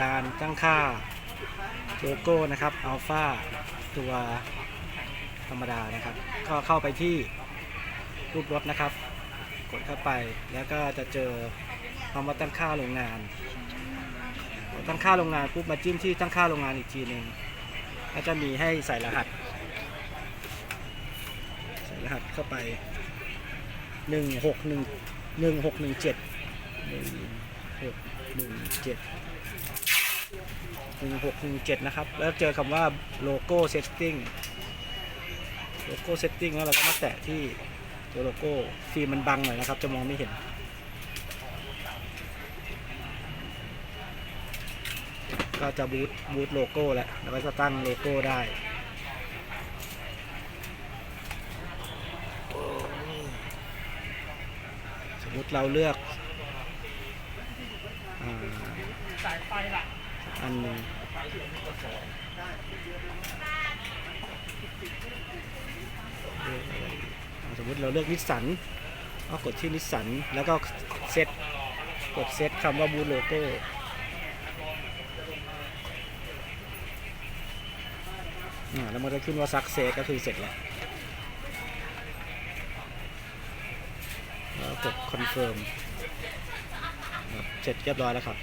การตั้งค่าโลโก้นะครับอัลฟาตัวธรรมดานะครับ ก็เข้าไปที่รูปรถนะครับ กดเข้าไปแล้วก็จะเจอคำว่าตั้งค่าโรงงานตั้งค่าโรงงานปุ๊บมาจิ้มที่ตั้งค่าโรงงานอีกทีหนึ่งก็จะมีให้ใส่รหัส ใส่รหัสเข้าไปหนึ่งหกหนึ่งหนึ่งหกหนึ่งเจ็ดหนึ่งหกหนึ่งเจ็ด หนึ่งหกหนึ่งเจ็ดนะครับ แล้วเจอคำว่าโลโก้เซตติ้งโลโก้เซตติ้งแล้วเราก็มาแตะที่ตัวโลโก้ฟิล์มมันบังหน่อยนะครับ จะมองไม่เห็น ก็จะบูตบูตโลโก้แหล้วแล้วก็จะตั้งโลโก้ได้สมมติเราเลือกอาอันหนึ่งเลือก อะไรอ่าสมมติเราเลือกนิสสันก็กดที่นิสสันแล้วก็เซตกดเซตคำว่าบูโลโก้อ่าแล้วมันจะขึ้นว่าซักเซสก็คือเสร็จแล้วแล้วกดคอนเฟิร์มเสร็จเรียบร้อยแล้วครับ